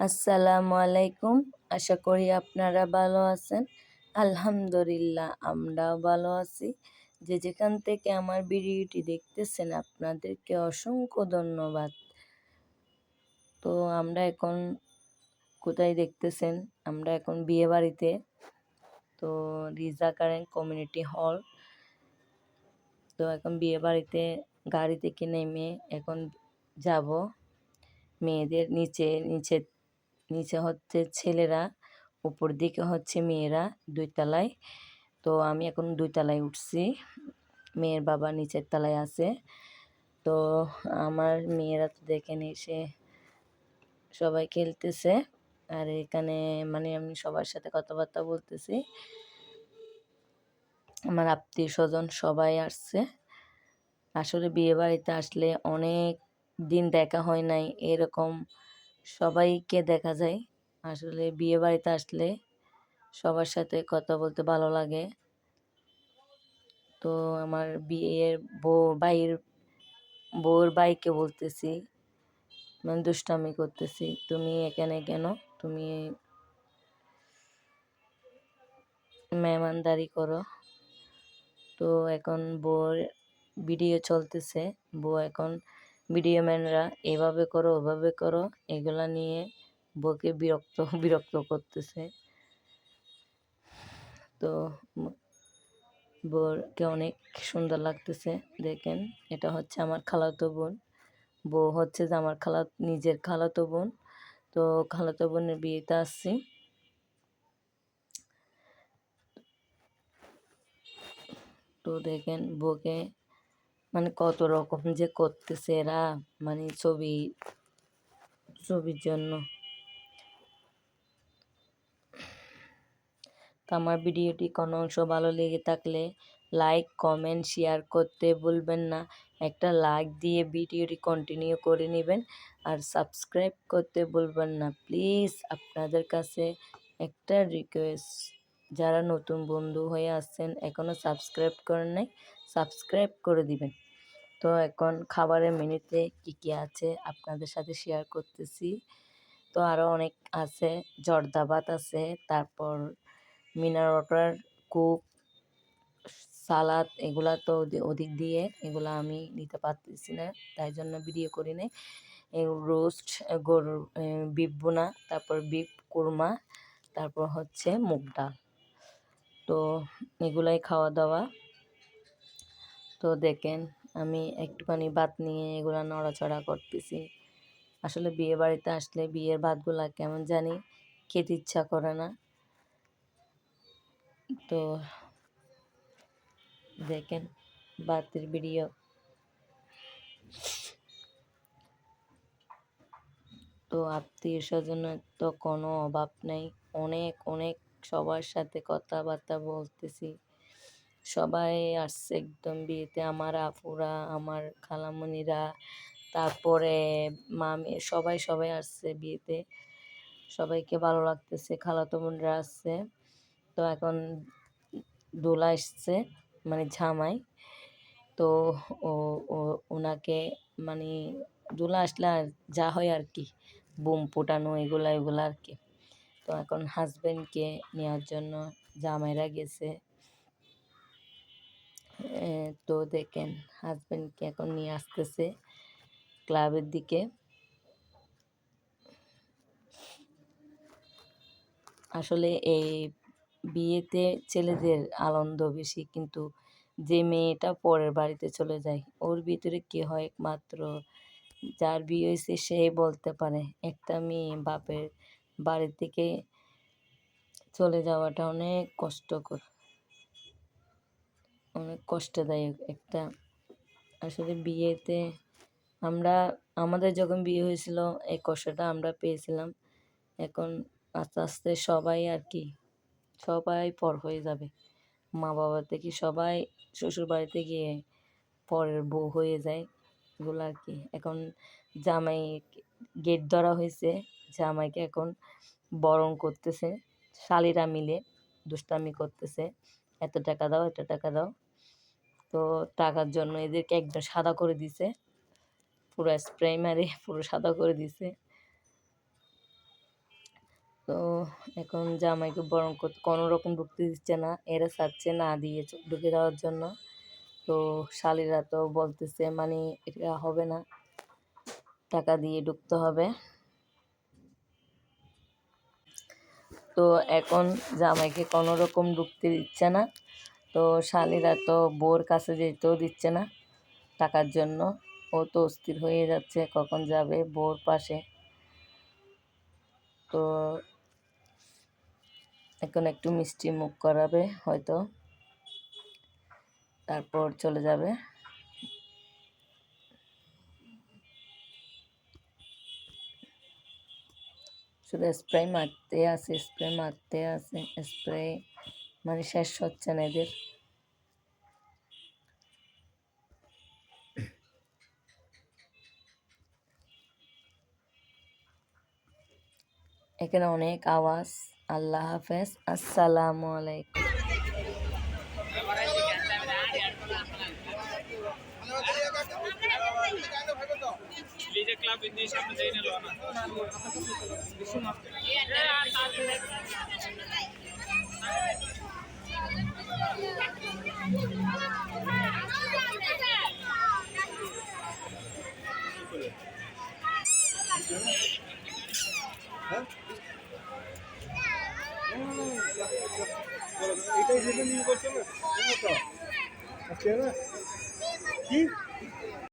আসসালামু আলাইকুম। আশা করি আপনারা ভালো আছেন। আলহামদুলিল্লাহ, আমরাও ভালো আছি। যে যেখান থেকে আমার ভিডিওটি দেখতেছেন, আপনাদেরকে অসংখ্য ধন্যবাদ। তো আমরা এখন কোথায় দেখতেছেন? আমরা এখন বিয়ে বাড়িতে তো রিজা কারেন কমিউনিটি হল। তো এখন বিয়ে বাড়িতে গাড়ি থেকে নেমে এখন যাব। মেয়েদের নিচে নিচে নিচে হচ্ছে ছেলেরা, উপর দিকে হচ্ছে মেয়েরা দুই তলায়। তো আমি এখন দুই তলায় উঠছি। মেয়ের বাবা নিচের তলায় আছে। তো আমার মেয়েরা তো দেখেন এসে সবাই খেলতেছে। আর এখানে মানে আমি সবার সাথে কথাবার্তা বলতেছি। আমার আত্মীয় স্বজন সবাই আসছে। আসলে বিয়ে বাড়িতে আসলে অনেক দিন দেখা হয় নাই এরকম সবাইকে দেখা যায়। আসলে বিয়ে বাড়িতে আসলে সবার সাথে কথা বলতে ভালো লাগে। তো আমার বিয়ের বউ বাইর বউর বাইকে বলতেছি মানে দুষ্টামি করতেছি। তুমি এখানে কেন? তুমি মেহমানদারি করো। তো এখন বউর ভিডিও চলতেছে। বউ এখন ভিডিও ম্যানরা এভাবে করো, ওভাবে করো, এগুলা নিয়ে বউকে বিরক্ত বিরক্ত করতেছে। তো বউকে অনেক সুন্দর লাগতেছে, দেখেন। এটা হচ্ছে আমার খালাতো বোন। বউ হচ্ছে যে আমার খালা, নিজের খালাতো বোন। তো খালাতো বোনের বিয়েতে আসছি। তো দেখেন, বউকে মানে কত রকম যে করতেছে এরা মানে ছবি, ছবির জন্য। তো আমার ভিডিওটি কোনো অংশ ভালো লেগে থাকলে লাইক কমেন্ট শেয়ার করতে ভুলবেন না। একটা লাইক দিয়ে ভিডিওটি কন্টিনিউ করে নেবেন আর সাবস্ক্রাইব করতে ভুলবেন না। প্লিজ আপনাদের কাছে একটা রিকোয়েস্ট যারা নতুন বন্ধু হয়ে আসছেন এখনও সাবস্ক্রাইব করেন নাই সাবস্ক্রাইব করে দিবেন। তো এখন খাবারের মেনুতে কী কী আছে আপনাদের সাথে শেয়ার করতেছি। তো আরও অনেক আছে। জর্দা ভাত আছে, তারপর মিনার ওয়াটার কুক, সালাদ, এগুলা তো ওদিক দিয়ে এগুলো আমি নিতে পারতেছি না, তাই জন্য ভিডিও করি নাই। রোস্ট গরুর বিফ বোনা তারপর বিফ কুরমা, তারপর হচ্ছে মুগ ডাল। তো এগুলাই খাওয়া দাওয়া। তো দেখেন আমি একটুখানি ভাত নিয়ে এগুলো নড়াচড়া করতেছি। আসলে বিয়ে বাড়িতে আসলে বিয়ের ভাতগুলা কেমন জানি খেতে ইচ্ছা করে না। তো দেখেন ভাতের ভিডিও। তো আত্মীয় স্বজনের তো কোনো অভাব নেই। অনেক অনেক সবার সাথে কথাবার্তা বলতেছি। সবাই আসছে একদম বিয়েতে। আমার আপুরা, আমার খালামণিরা, তারপরে মামি, সবাই সবাই আসছে বিয়েতে। সবাইকে ভালো লাগতেছে, খালাতো আসছে। তো এখন দোলা এসছে মানে ঝামাই তো ও ওনাকে মানে দোলা আসলে আর যা হয় আর কি, বুম ফুটানো, এগুলা, এগুলো আর কি। তো এখন হাজব্যান্ডকে নেওয়ার জন্য জামাইরা গেছে। তো দেখেন হাজব্যান্ডকে এখন নিয়ে আসতেছে ক্লাবের দিকে। আসলে এই বিয়েতে ছেলেদের আনন্দ বেশি, কিন্তু যে মেয়েটা পরের বাড়িতে চলে যায়, ওর ভিতরে কি হয় একমাত্র যার বিয়ে হয়েছে সে বলতে পারে। একটা মেয়ে বাপের বাড়ি থেকে চলে যাওয়াটা অনেক কষ্টকর। অনেক কষ্টদায়ক একটা, আসলে বিয়েতে আমরা, আমাদের যখন বিয়ে হয়েছিল, এই কষ্টটা আমরা পেয়েছিলাম। এখন আস্তে আস্তে সবাই আর কি, সবাই পর হয়ে যাবে। মা বাবা থেকে সবাই শ্বশুর বাড়িতে গিয়ে পরের বউ হয়ে যায় এগুলো আর কি। এখন জামাই গেট ধরা হয়েছে, জামাইকে এখন বরণ করতেছে, শালিরা মিলে দুষ্টামি করতেছে। এত টাকা দাও, এত টাকা দাও। তো টাকার জন্য এদেরকে একদম সাদা করে দিছে। পুরো স্প্রে মারে, পুরো সাদা করে দিছে। তো এখন জামাইকে বরণ করতে, কোনো রকম ঢুকতে দিচ্ছে না। এরা চাচ্ছে না দিয়ে ঢুকে যাওয়ার জন্য। তো শালিরা তো বলতেছে মানে এটা হবে না। টাকা দিয়ে ঢুকতে হবে। তো এখন জামাইকে কোনো রকম ঢুকতে দিচ্ছে না। তো শালিরা তো বোর কাছে যেতেও দিচ্ছে না টাকার জন্য। ও তো অস্থির হয়ে যাচ্ছে, কখন যাবে বোর পাশে। তো এখন একটু মিষ্টি মুখ করাবে হয়তো। তারপর চলে যাবে। শুধু স্প্রে মারতে আছে স্প্রে মারতে আছে স্প্রে মানে শেষ হচ্ছে না এদের। এখানে অনেক আওয়াজ। আল্লাহ হাফেজ। আসসালামু আলাইকুম। ক্লাব সামনে যাই না এটাই যেটা নিয়ে করছে আচ্ছা না কি